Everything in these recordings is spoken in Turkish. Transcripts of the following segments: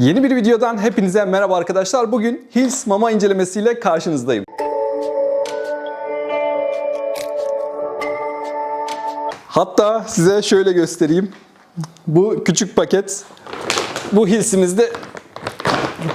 Yeni bir videodan hepinize merhaba arkadaşlar. Bugün Hills mama incelemesiyle karşınızdayım. Hatta size şöyle göstereyim. Bu küçük paket. Bu Hills'imizde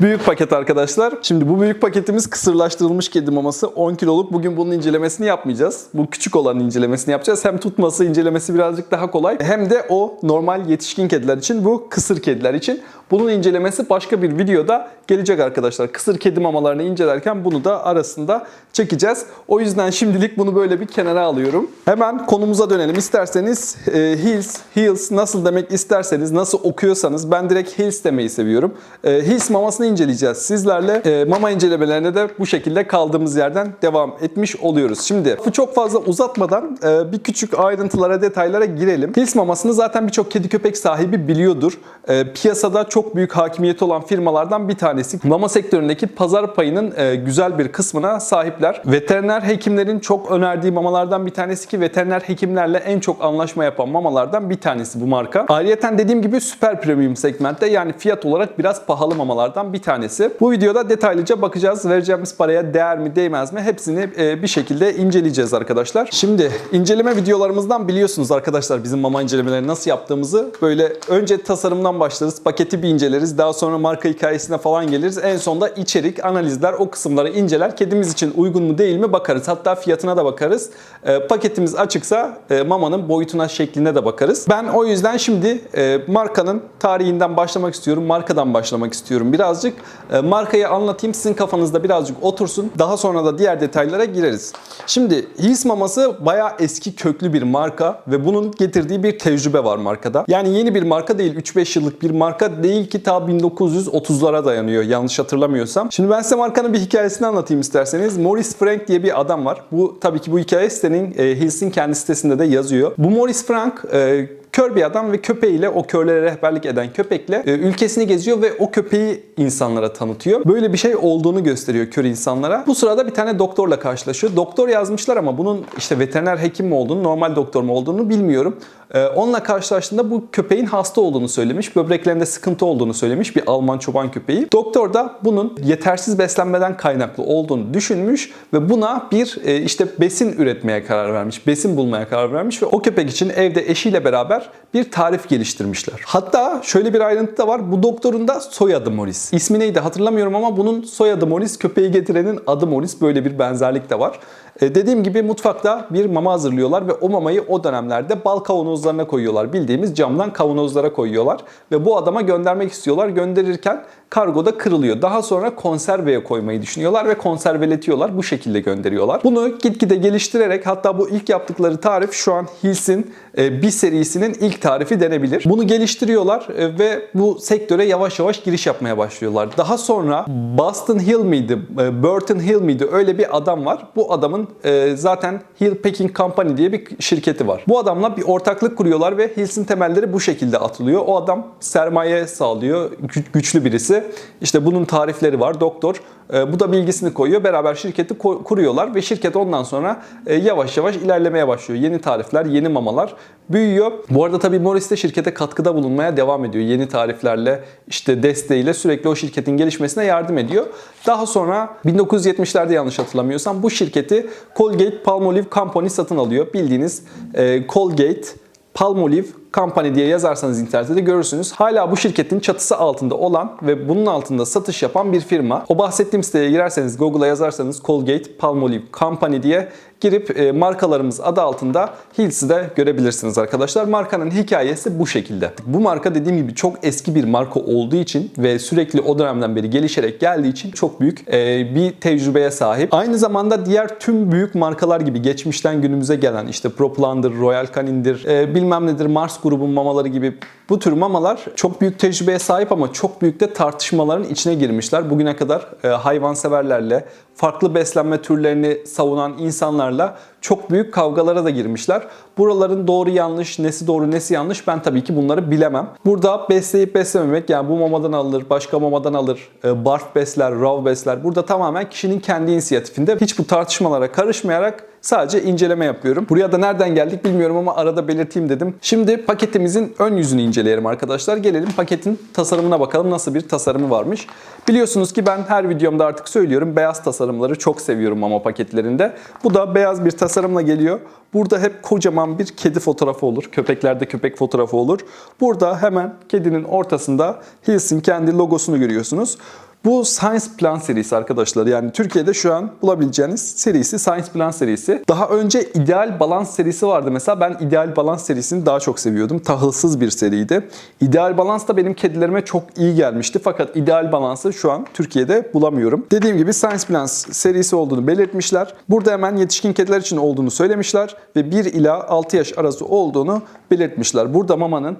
Büyük paket arkadaşlar. Şimdi bu büyük paketimiz kısırlaştırılmış kedi maması 10 kiloluk. Bugün bunun incelemesini yapmayacağız. Bu küçük olan incelemesini yapacağız. Hem tutması incelemesi birazcık daha kolay. Hem de o normal yetişkin kediler için bu kısır kediler için. Bunun incelemesi başka bir videoda gelecek arkadaşlar. Kısır kedi mamalarını incelerken bunu da arasında çekeceğiz. O yüzden şimdilik bunu böyle bir kenara alıyorum. Hemen konumuza dönelim. İsterseniz e, Hills, Hills nasıl demek isterseniz, nasıl okuyorsanız ben direkt Hills demeyi seviyorum. E, Hills mamasını inceleyeceğiz sizlerle. E, mama incelemelerine de bu şekilde kaldığımız yerden devam etmiş oluyoruz. Şimdi bu çok fazla uzatmadan e, bir küçük ayrıntılara, detaylara girelim. Hills mamasını zaten birçok kedi köpek sahibi biliyordur. E, piyasada çok büyük hakimiyeti olan firmalardan bir tanesi. Mama sektöründeki pazar payının e, güzel bir kısmına sahipler. Veteriner hekimlerin çok önerdiği mamalardan bir tanesi ki veteriner hekimlerle en çok anlaşma yapan mamalardan bir tanesi bu marka. Ayrıyeten dediğim gibi süper premium segmentte yani fiyat olarak biraz pahalı mamalardan bir tanesi. Bu videoda detaylıca bakacağız. Vereceğimiz paraya değer mi değmez mi hepsini e, bir şekilde inceleyeceğiz arkadaşlar. Şimdi inceleme videolarımızdan biliyorsunuz arkadaşlar bizim mama incelemeleri nasıl yaptığımızı. Böyle önce tasarımdan başlarız, paketi bir inceleriz. Daha sonra marka hikayesine falan geliriz. En sonunda içerik, analizler o kısımları inceler. Kedimiz için uygun mu değil mi bakarız. Hatta fiyatına da bakarız. E, paketimiz açıksa e, mamanın boyutuna, şekline de bakarız. Ben o yüzden şimdi markanın tarihinden başlamak istiyorum. Markadan başlamak istiyorum birazcık. E, markayı anlatayım sizin kafanızda birazcık otursun. Daha sonra da diğer detaylara gireriz. Şimdi His maması bayağı eski köklü bir marka ve bunun getirdiği bir tecrübe var markada. Yani yeni bir marka değil, 3-5 yıllık bir marka değil ki ta 1930'lara dayanıyor yanlış hatırlamıyorsam. Şimdi ben size markanın bir hikayesini anlatayım isterseniz. Maurice Frank diye bir adam var. Bu tabii ki bu hikaye sitenin e, Hills'in kendi sitesinde de yazıyor. Bu Maurice Frank e, kör bir adam ve köpeğiyle o körlere rehberlik eden köpekle e, ülkesini geziyor ve o köpeği insanlara tanıtıyor. Böyle bir şey olduğunu gösteriyor kör insanlara. Bu sırada bir tane doktorla karşılaşıyor. Doktor yazmışlar ama bunun işte veteriner hekim mi olduğunu, normal doktor mu olduğunu bilmiyorum. E, onunla karşılaştığında bu köpeğin hasta olduğunu söylemiş. Böbreklerinde sıkıntı olduğunu söylemiş bir Alman çoban köpeği. Doktor da bunun yetersiz beslenmeden kaynaklı olduğunu düşünmüş ve buna bir e, işte besin üretmeye karar vermiş. Besin bulmaya karar vermiş ve o köpek için evde eşiyle beraber bir tarif geliştirmişler. Hatta şöyle bir ayrıntı da var. Bu doktorun da soyadı Morris. İsmi neydi hatırlamıyorum ama bunun soyadı Morris. Köpeği getirenin adı Morris. Böyle bir benzerlik de var. E, dediğim gibi mutfakta bir mama hazırlıyorlar ve o mamayı o dönemlerde bal kavanozlarına koyuyorlar. Bildiğimiz camdan kavanozlara koyuyorlar ve bu adama göndermek istiyorlar. Gönderirken kargoda kırılıyor. Daha sonra konserveye koymayı düşünüyorlar ve konserveletiyorlar. Bu şekilde gönderiyorlar. Bunu gitgide geliştirerek hatta bu ilk yaptıkları tarif şu an Hills'in e, bir serisinin ilk tarifi denebilir. Bunu geliştiriyorlar e, ve bu sektöre yavaş yavaş giriş yapmaya başlıyorlar. Daha sonra Boston Hill miydi, Burton Hill miydi öyle bir adam var. Bu adamın e, zaten Hill Packing Company diye bir şirketi var. Bu adamla bir ortaklık kuruyorlar ve Hills'in temelleri bu şekilde atılıyor. O adam sermaye sağlıyor, gü- güçlü birisi. İşte bunun tarifleri var, doktor. E, bu da bilgisini koyuyor. Beraber şirketi kuruyorlar ve şirket ondan sonra e, yavaş yavaş ilerlemeye başlıyor. Yeni tarifler, yeni mamalar büyüyor. Bu arada tabii Morris de şirkete katkıda bulunmaya devam ediyor. Yeni tariflerle, işte desteğiyle sürekli o şirketin gelişmesine yardım ediyor. Daha sonra 1970'lerde yanlış hatırlamıyorsam bu şirketi Colgate Palmolive Company satın alıyor. Bildiğiniz e, Colgate Palmolive Company diye yazarsanız internette de görürsünüz. Hala bu şirketin çatısı altında olan ve bunun altında satış yapan bir firma. O bahsettiğim siteye girerseniz Google'a yazarsanız Colgate Palmolive Company diye girip e, markalarımız adı altında Hills'i de görebilirsiniz arkadaşlar. Markanın hikayesi bu şekilde. Bu marka dediğim gibi çok eski bir marka olduğu için ve sürekli o dönemden beri gelişerek geldiği için çok büyük e, bir tecrübeye sahip. Aynı zamanda diğer tüm büyük markalar gibi geçmişten günümüze gelen işte Proplan'dır, Royal Canin'dir, e, bilmem nedir Mars grubun mamaları gibi bu tür mamalar çok büyük tecrübeye sahip ama çok büyük de tartışmaların içine girmişler. Bugüne kadar e, hayvanseverlerle, farklı beslenme türlerini savunan insanlarla çok büyük kavgalara da girmişler. Buraların doğru yanlış, nesi doğru nesi yanlış ben tabii ki bunları bilemem. Burada besleyip beslememek yani bu mamadan alır, başka mamadan alır, e, barf besler, raw besler. Burada tamamen kişinin kendi inisiyatifinde. Hiç bu tartışmalara karışmayarak sadece inceleme yapıyorum. Buraya da nereden geldik bilmiyorum ama arada belirteyim dedim. Şimdi paketimizin ön yüzünü inceleyelim arkadaşlar. Gelelim paketin tasarımına bakalım nasıl bir tasarımı varmış. Biliyorsunuz ki ben her videomda artık söylüyorum beyaz tasarımları çok seviyorum mama paketlerinde. Bu da beyaz bir tasarımla geliyor. Burada hep kocaman bir kedi fotoğrafı olur. Köpeklerde köpek fotoğrafı olur. Burada hemen kedinin ortasında Hills'in kendi logosunu görüyorsunuz. Bu Science Plan serisi arkadaşlar. Yani Türkiye'de şu an bulabileceğiniz serisi Science Plan serisi. Daha önce İdeal Balans serisi vardı. Mesela ben İdeal Balans serisini daha çok seviyordum. Tahılsız bir seriydi. İdeal Balans da benim kedilerime çok iyi gelmişti. Fakat İdeal Balans'ı şu an Türkiye'de bulamıyorum. Dediğim gibi Science Plan serisi olduğunu belirtmişler. Burada hemen yetişkin kediler için olduğunu söylemişler ve 1 ila 6 yaş arası olduğunu belirtmişler. Burada mamanın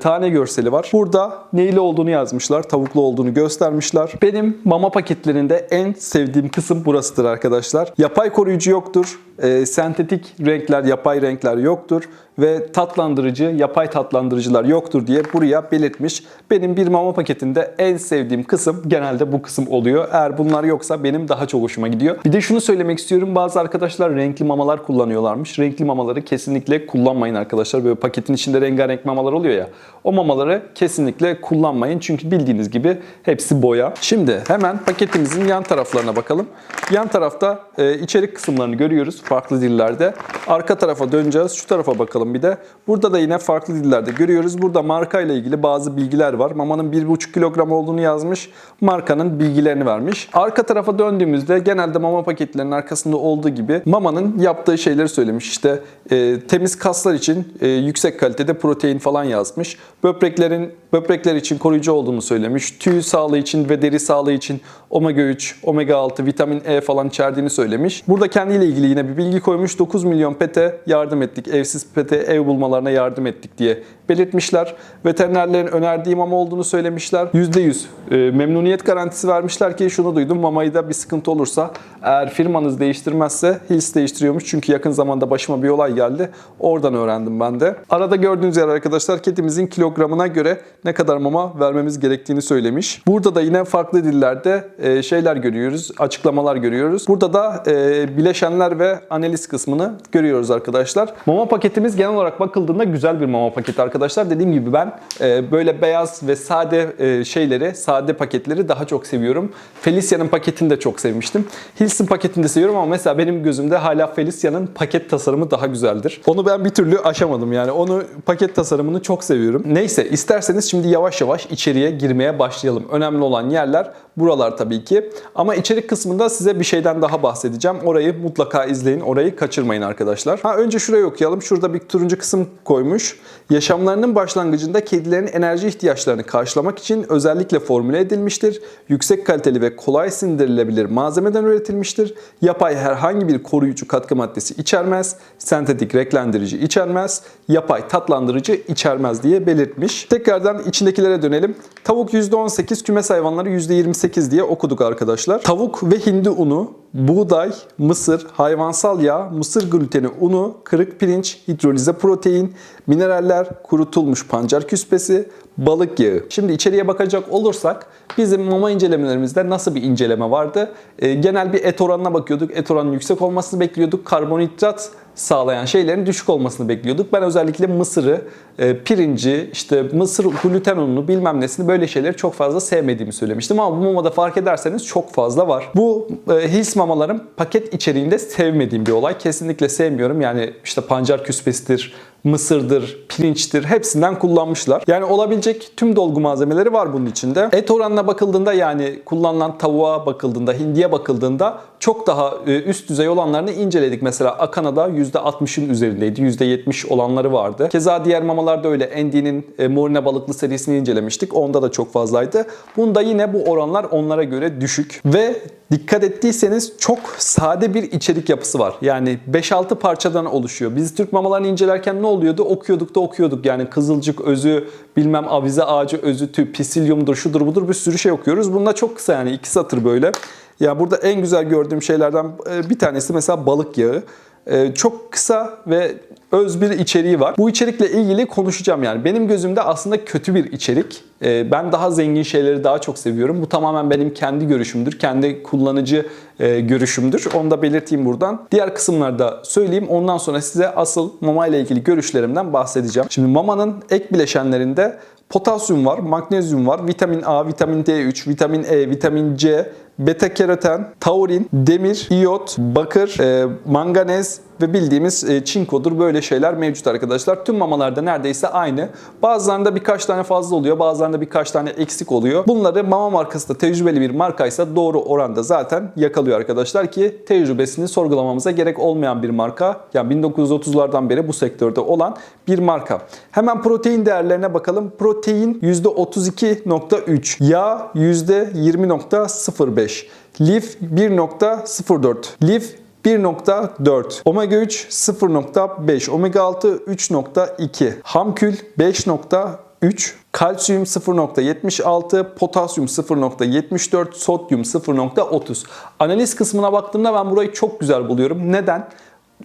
tane görseli var. Burada neyli olduğunu yazmışlar, tavuklu olduğunu göstermişler. Benim mama paketlerinde en sevdiğim kısım burasıdır arkadaşlar. Yapay koruyucu yoktur. E, sentetik renkler, yapay renkler yoktur ve tatlandırıcı, yapay tatlandırıcılar yoktur diye buraya belirtmiş. Benim bir mama paketinde en sevdiğim kısım genelde bu kısım oluyor. Eğer bunlar yoksa benim daha çok hoşuma gidiyor. Bir de şunu söylemek istiyorum. Bazı arkadaşlar renkli mamalar kullanıyorlarmış. Renkli mamaları kesinlikle kullanmayın arkadaşlar. Böyle paketin içinde rengarenk mamalar oluyor ya. O mamaları kesinlikle kullanmayın. Çünkü bildiğiniz gibi hepsi boya. Şimdi hemen paketimizin yan taraflarına bakalım. Yan tarafta e, içerik kısımlarını görüyoruz farklı dillerde. Arka tarafa döneceğiz. Şu tarafa bakalım bir de. Burada da yine farklı dillerde görüyoruz. Burada marka ile ilgili bazı bilgiler var. Mamanın 1,5 kilogram olduğunu yazmış. Markanın bilgilerini vermiş. Arka tarafa döndüğümüzde genelde mama paketlerinin arkasında olduğu gibi mamanın yaptığı şeyleri söylemiş. İşte e, temiz kaslar için e, yüksek kalitede protein falan yazmış. Böbreklerin böbrekler için koruyucu olduğunu söylemiş. Tüy sağlığı için ve deri sağlığı için omega 3, omega 6, vitamin E falan içerdiğini söylemiş. Burada kendiyle ilgili yine bir bilgi koymuş. 9 milyon pete yardım ettik. Evsiz pete ev bulmalarına yardım ettik diye belirtmişler. Veterinerlerin önerdiği mama olduğunu söylemişler. %100 e, memnuniyet garantisi vermişler ki şunu duydum. Mamayı da bir sıkıntı olursa eğer firmanız değiştirmezse Hills değiştiriyormuş. Çünkü yakın zamanda başıma bir olay geldi. Oradan öğrendim ben de. Arada gördüğünüz yer arkadaşlar kedimizin kilogramına göre ne kadar mama vermemiz gerektiğini söylemiş. Burada da yine farklı dillerde e, şeyler görüyoruz, açıklamalar görüyoruz. Burada da e, bileşenler ve analiz kısmını görüyoruz arkadaşlar. Mama paketimiz genel olarak bakıldığında güzel bir mama paketi arkadaşlar. Dediğim gibi ben e, böyle beyaz ve sade e, şeyleri, sade paketleri daha çok seviyorum. Felicia'nın paketini de çok sevmiştim. Hills'in paketini de seviyorum ama mesela benim gözümde hala Felicia'nın paket tasarımı daha güzeldir. Onu ben bir türlü aşamadım yani. Onu paket tasarımını çok seviyorum. Neyse isterseniz şimdi yavaş yavaş içeriye girmeye başlayalım. Önemli olan yerler buralar tabii ki. Ama içerik kısmında size bir şeyden daha bahsedeceğim. Orayı mutlaka izleyin. Orayı kaçırmayın arkadaşlar. Ha önce şurayı okuyalım. Şurada bir turuncu kısım koymuş. Yaşamlarının başlangıcında kedilerin enerji ihtiyaçlarını karşılamak için özellikle formüle edilmiştir. Yüksek kaliteli ve kolay sindirilebilir malzemeden üretilmiştir. Yapay herhangi bir koruyucu katkı maddesi içermez. Sentetik renklendirici içermez. Yapay tatlandırıcı içermez diye belirtmiş. Tekrardan içindekilere dönelim. Tavuk %18, kümes hayvanları %28 diye okuduk arkadaşlar. Tavuk ve hindi unu, buğday, mısır, hayvansal yağ, mısır gluteni unu, kırık pirinç, hidrolize protein, mineraller, kurutulmuş pancar küspesi, balık yağı. Şimdi içeriye bakacak olursak bizim mama incelemelerimizde nasıl bir inceleme vardı? Ee, genel bir et oranına bakıyorduk. Et oranının yüksek olmasını bekliyorduk. Karbonhidrat sağlayan şeylerin düşük olmasını bekliyorduk. Ben özellikle mısırı, e, pirinci, işte mısır gluten ununu bilmem nesini böyle şeyleri çok fazla sevmediğimi söylemiştim. Ama bu mamada fark ederseniz çok fazla var. Bu e, Hils mamaların paket içeriğinde sevmediğim bir olay. Kesinlikle sevmiyorum. Yani işte pancar küspesidir, mısırdır, pirinçtir hepsinden kullanmışlar. Yani olabilecek tüm dolgu malzemeleri var bunun içinde. Et oranına bakıldığında yani kullanılan tavuğa bakıldığında, hindiye bakıldığında çok daha e, üst düzey olanlarını inceledik. Mesela Akana'da %60'ın üzerindeydi. %70 olanları vardı. Keza diğer mamalarda öyle. Endi'nin e, morine balıklı serisini incelemiştik. Onda da çok fazlaydı. Bunda yine bu oranlar onlara göre düşük. Ve dikkat ettiyseniz çok sade bir içerik yapısı var. Yani 5-6 parçadan oluşuyor. Biz Türk mamalarını incelerken ne oluyordu? Okuyorduk da okuyorduk. Yani kızılcık özü, bilmem avize ağacı özü, tüp, pisilyumdur, şudur budur bir sürü şey okuyoruz. Bunda çok kısa yani iki satır böyle. Ya burada en güzel gördüğüm şeylerden e, bir tanesi mesela balık yağı. E, Çok kısa ve öz bir içeriği var. Bu içerikle ilgili konuşacağım yani. Benim gözümde aslında kötü bir içerik. E, Ben daha zengin şeyleri daha çok seviyorum. Bu tamamen benim kendi görüşümdür. Kendi kullanıcı e, görüşümdür. Onu da belirteyim buradan. Diğer kısımlarda söyleyeyim. Ondan sonra size asıl mama ile ilgili görüşlerimden bahsedeceğim. Şimdi mamanın ek bileşenlerinde Potasyum var, magnezyum var, vitamin A, vitamin D3, vitamin E, vitamin C, beta keroten, taurin, demir, iyot, bakır, e, manganez ve bildiğimiz e, çinkodur. Böyle şeyler mevcut arkadaşlar. Tüm mamalarda neredeyse aynı. Bazılarında birkaç tane fazla oluyor, bazılarında birkaç tane eksik oluyor. Bunları mama markası da tecrübeli bir markaysa doğru oranda zaten yakalıyor arkadaşlar ki tecrübesini sorgulamamıza gerek olmayan bir marka. Yani 1930'lardan beri bu sektörde olan bir marka. Hemen protein değerlerine bakalım. Protein %32.3, yağ %20.05, lif 1.04, lif 1.4, omega 3 0.5, omega 6 3.2, hamkül 5.3, kalsiyum 0.76, potasyum 0.74, sodyum 0.30. Analiz kısmına baktığımda ben burayı çok güzel buluyorum. Neden?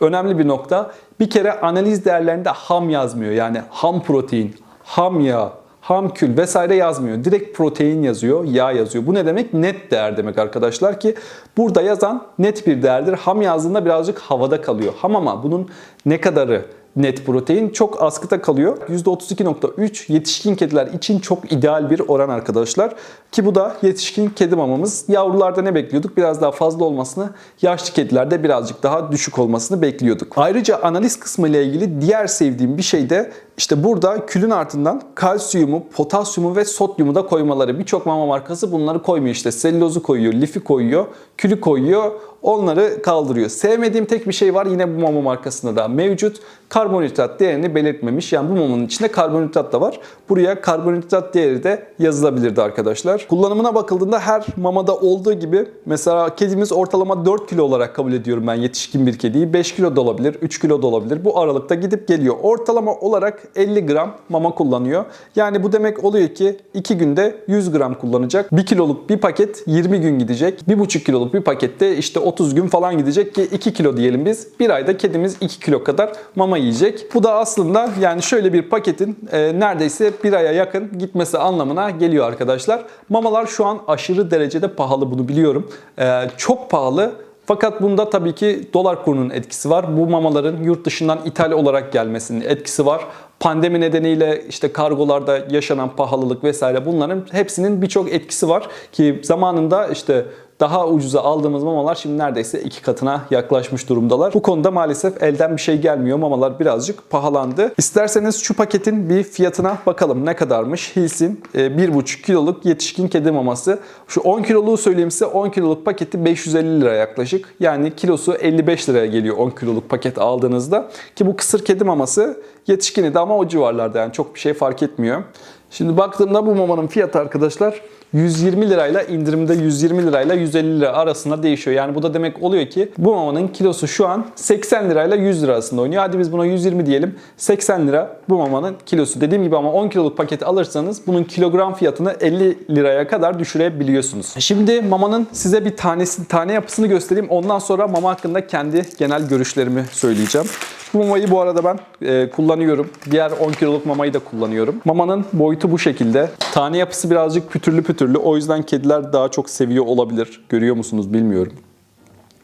Önemli bir nokta. Bir kere analiz değerlerinde ham yazmıyor. Yani ham protein, ham yağ, ham kül vesaire yazmıyor. Direkt protein yazıyor, yağ yazıyor. Bu ne demek? Net değer demek arkadaşlar ki burada yazan net bir değerdir. Ham yazdığında birazcık havada kalıyor. Ham ama bunun ne kadarı net protein çok askıda kalıyor. %32.3 yetişkin kediler için çok ideal bir oran arkadaşlar. Ki bu da yetişkin kedi mamamız. Yavrularda ne bekliyorduk? Biraz daha fazla olmasını, yaşlı kedilerde birazcık daha düşük olmasını bekliyorduk. Ayrıca analiz kısmı ile ilgili diğer sevdiğim bir şey de işte burada külün ardından kalsiyumu, potasyumu ve sodyumu da koymaları. Birçok mama markası bunları koymuyor işte. Selülozu koyuyor, lifi koyuyor, külü koyuyor. Onları kaldırıyor. Sevmediğim tek bir şey var yine bu mama markasında da mevcut. Karbonhidrat değerini belirtmemiş. Yani bu mamanın içinde karbonhidrat da var. Buraya karbonhidrat değeri de yazılabilirdi arkadaşlar. Kullanımına bakıldığında her mamada olduğu gibi mesela kedimiz ortalama 4 kilo olarak kabul ediyorum ben yetişkin bir kediyi. 5 kilo da olabilir, 3 kilo da olabilir. Bu aralıkta gidip geliyor. Ortalama olarak 50 gram mama kullanıyor. Yani bu demek oluyor ki 2 günde 100 gram kullanacak. 1 kiloluk bir paket 20 gün gidecek. 1,5 kiloluk bir pakette işte 30 gün falan gidecek ki 2 kilo diyelim biz. Bir ayda kedimiz 2 kilo kadar mama yiyecek. Bu da aslında yani şöyle bir paketin e, neredeyse bir aya yakın gitmesi anlamına geliyor arkadaşlar. Mamalar şu an aşırı derecede pahalı bunu biliyorum. E, çok pahalı. Fakat bunda tabii ki dolar kurunun etkisi var. Bu mamaların yurt dışından ithal olarak gelmesinin etkisi var. Pandemi nedeniyle işte kargolarda yaşanan pahalılık vesaire bunların hepsinin birçok etkisi var ki zamanında işte daha ucuza aldığımız mamalar şimdi neredeyse iki katına yaklaşmış durumdalar. Bu konuda maalesef elden bir şey gelmiyor. Mamalar birazcık pahalandı. İsterseniz şu paketin bir fiyatına bakalım ne kadarmış. Hills'in e, 1,5 kiloluk yetişkin kedi maması. Şu 10 kiloluğu söyleyeyim size 10 kiloluk paketi 550 lira yaklaşık. Yani kilosu 55 liraya geliyor 10 kiloluk paket aldığınızda. Ki bu kısır kedi maması yetişkini de ama o civarlarda yani çok bir şey fark etmiyor. Şimdi baktığımda bu mamanın fiyatı arkadaşlar 120 lirayla indirimde 120 lirayla 150 lira arasında değişiyor. Yani bu da demek oluyor ki bu mamanın kilosu şu an 80 lirayla 100 lira arasında oynuyor. Hadi biz buna 120 diyelim. 80 lira bu mamanın kilosu. Dediğim gibi ama 10 kiloluk paketi alırsanız bunun kilogram fiyatını 50 liraya kadar düşürebiliyorsunuz. Şimdi mamanın size bir tanesi tane yapısını göstereyim. Ondan sonra mama hakkında kendi genel görüşlerimi söyleyeceğim. Bu mamayı bu arada ben e, kullanıyorum. Diğer 10 kiloluk mamayı da kullanıyorum. Mamanın boyutu bu şekilde. Tane yapısı birazcık pütürlü pütürlü. O yüzden kediler daha çok seviyor olabilir. Görüyor musunuz bilmiyorum.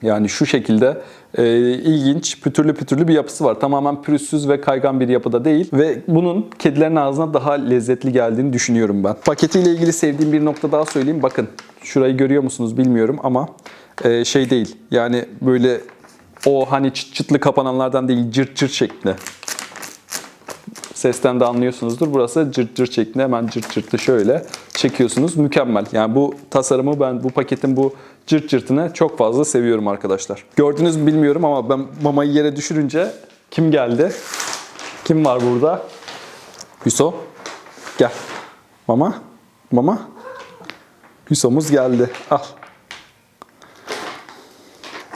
Yani şu şekilde e, ilginç, pütürlü pütürlü bir yapısı var. Tamamen pürüzsüz ve kaygan bir yapıda değil. Ve bunun kedilerin ağzına daha lezzetli geldiğini düşünüyorum ben. Paketiyle ilgili sevdiğim bir nokta daha söyleyeyim. Bakın şurayı görüyor musunuz bilmiyorum ama e, şey değil. Yani böyle o hani çıt çıtlı kapananlardan değil cırt cırt şeklinde. Sesten de anlıyorsunuzdur. Burası cırt cırt şeklinde hemen cırt cırtlı şöyle çekiyorsunuz. Mükemmel. Yani bu tasarımı ben bu paketin bu cırt cırtını çok fazla seviyorum arkadaşlar. Gördünüz mü bilmiyorum ama ben mamayı yere düşürünce kim geldi? Kim var burada? Hüso. Gel. Mama. Mama. Hüsomuz geldi. Al.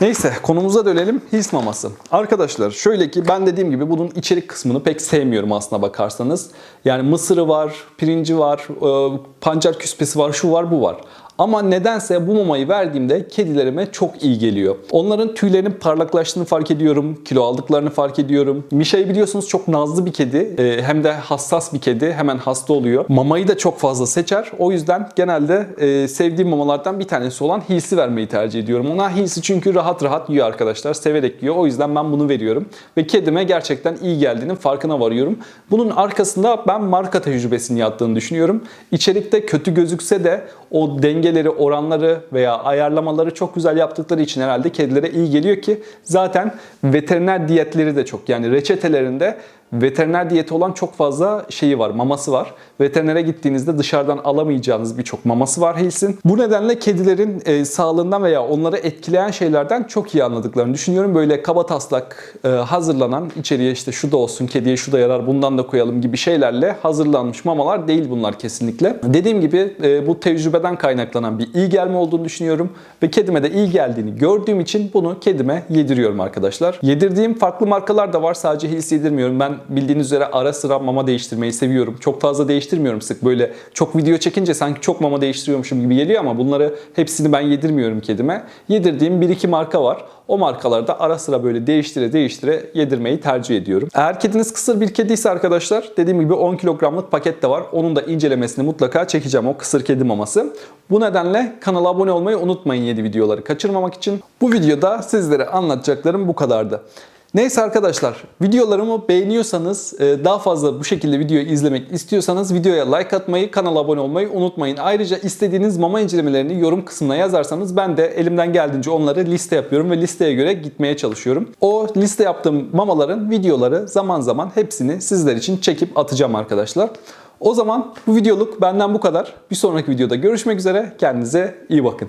Neyse konumuza dönelim his maması. Arkadaşlar şöyle ki ben dediğim gibi bunun içerik kısmını pek sevmiyorum aslına bakarsanız. Yani mısırı var, pirinci var, e, pancar küspesi var, şu var bu var. Ama nedense bu mamayı verdiğimde kedilerime çok iyi geliyor. Onların tüylerinin parlaklaştığını fark ediyorum. Kilo aldıklarını fark ediyorum. Mişa'yı biliyorsunuz çok nazlı bir kedi. Ee, hem de hassas bir kedi. Hemen hasta oluyor. Mamayı da çok fazla seçer. O yüzden genelde e, sevdiğim mamalardan bir tanesi olan Hills'i vermeyi tercih ediyorum. Ona Hills'i çünkü rahat rahat yiyor arkadaşlar. Severek yiyor. O yüzden ben bunu veriyorum. Ve kedime gerçekten iyi geldiğinin farkına varıyorum. Bunun arkasında ben marka tecrübesini yattığını düşünüyorum. İçerikte kötü gözükse de o dengeleri, oranları veya ayarlamaları çok güzel yaptıkları için herhalde kedilere iyi geliyor ki zaten veteriner diyetleri de çok. Yani reçetelerinde veteriner diyeti olan çok fazla şeyi var, maması var. Veterinere gittiğinizde dışarıdan alamayacağınız birçok maması var Hills'in. Bu nedenle kedilerin e, sağlığından veya onları etkileyen şeylerden çok iyi anladıklarını düşünüyorum. Böyle kaba taslak e, hazırlanan içeriye işte şu da olsun, kediye şu da yarar, bundan da koyalım gibi şeylerle hazırlanmış mamalar değil bunlar kesinlikle. Dediğim gibi e, bu tecrübeden kaynaklanan bir iyi gelme olduğunu düşünüyorum ve kedime de iyi geldiğini gördüğüm için bunu kedime yediriyorum arkadaşlar. Yedirdiğim farklı markalar da var. Sadece Hills yedirmiyorum. Ben bildiğiniz üzere ara sıra mama değiştirmeyi seviyorum. Çok fazla değiştirmiyorum sık. Böyle çok video çekince sanki çok mama değiştiriyormuşum gibi geliyor ama bunları hepsini ben yedirmiyorum kedime. Yedirdiğim bir iki marka var. O markalarda ara sıra böyle değiştire değiştire yedirmeyi tercih ediyorum. Eğer kediniz kısır bir kediyse arkadaşlar dediğim gibi 10 kilogramlık paket de var. Onun da incelemesini mutlaka çekeceğim o kısır kedi maması. Bu nedenle kanala abone olmayı unutmayın yeni videoları kaçırmamak için. Bu videoda sizlere anlatacaklarım bu kadardı. Neyse arkadaşlar videolarımı beğeniyorsanız e, daha fazla bu şekilde videoyu izlemek istiyorsanız videoya like atmayı kanala abone olmayı unutmayın. Ayrıca istediğiniz mama incelemelerini yorum kısmına yazarsanız ben de elimden geldiğince onları liste yapıyorum ve listeye göre gitmeye çalışıyorum. O liste yaptığım mamaların videoları zaman zaman hepsini sizler için çekip atacağım arkadaşlar. O zaman bu videoluk benden bu kadar. Bir sonraki videoda görüşmek üzere. Kendinize iyi bakın.